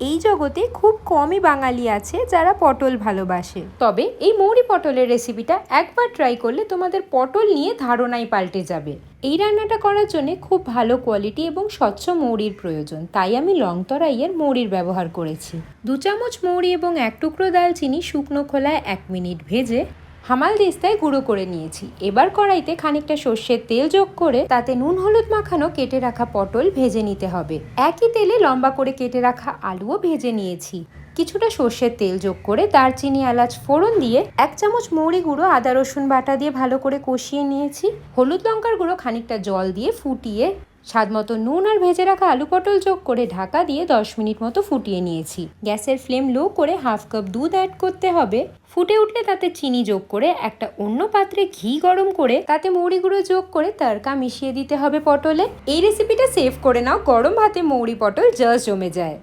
এই জগতে খুব কমই বাঙালি আছে যারা পটল ভালোবাসে। তবে এই মৌরি পটলের রেসিপিটা একবার ট্রাই করলে তোমাদের পটল নিয়ে ধারণাই পাল্টে যাবে। এই রান্নাটা করার জন্য খুব ভালো কোয়ালিটি এবং স্বচ্ছ মৌরির প্রয়োজন, তাই আমি লং তরাইয়ের মৌরির ব্যবহার করেছি। দু চামচ মৌরি এবং এক টুকরো দালচিনি শুকনো খোলায় এক মিনিট ভেজে হামাল দিস্তায় গুঁড়ো করে নিয়েছি। এবার কড়াইতে খানিকটা সর্ষের তেল যোগ করে তাতে নুন হলুদ মাখানো কেটে রাখা পটল ভেজে নিতে হবে। একই তেলে লম্বা করে কেটে রাখা আলুও ভেজে নিয়েছি। কিছুটা সর্ষের তেল যোগ করে দারচিনি, এলাচ ফোড়ন দিয়ে এক চামচ মৌরি গুঁড়ো, আদা রসুন বাটা দিয়ে ভালো করে কষিয়ে নিয়েছি। হলুদ লঙ্কার গুঁড়ো খানিকটা জল দিয়ে ফুটিয়ে স্বাদ মতো নুন আর ভেজে রাখা আলু পটল যোগ করে ঢাকা দিয়ে দশ মিনিট মতো ফুটিয়ে নিয়েছি। গ্যাসের ফ্লেম লো করে হাফ কাপ দুধ অ্যাড করতে হবে। ফুটে উঠলে তাতে চিনি যোগ করে একটা অন্য পাত্রে ঘি গরম করে তাতে মৌরি গুঁড়ো যোগ করে তারকা মিশিয়ে দিতে হবে পটলে। এই রেসিপিটা সেভ করে নাও, গরম ভাতে মৌরি পটল জাস্ট জমে যায়।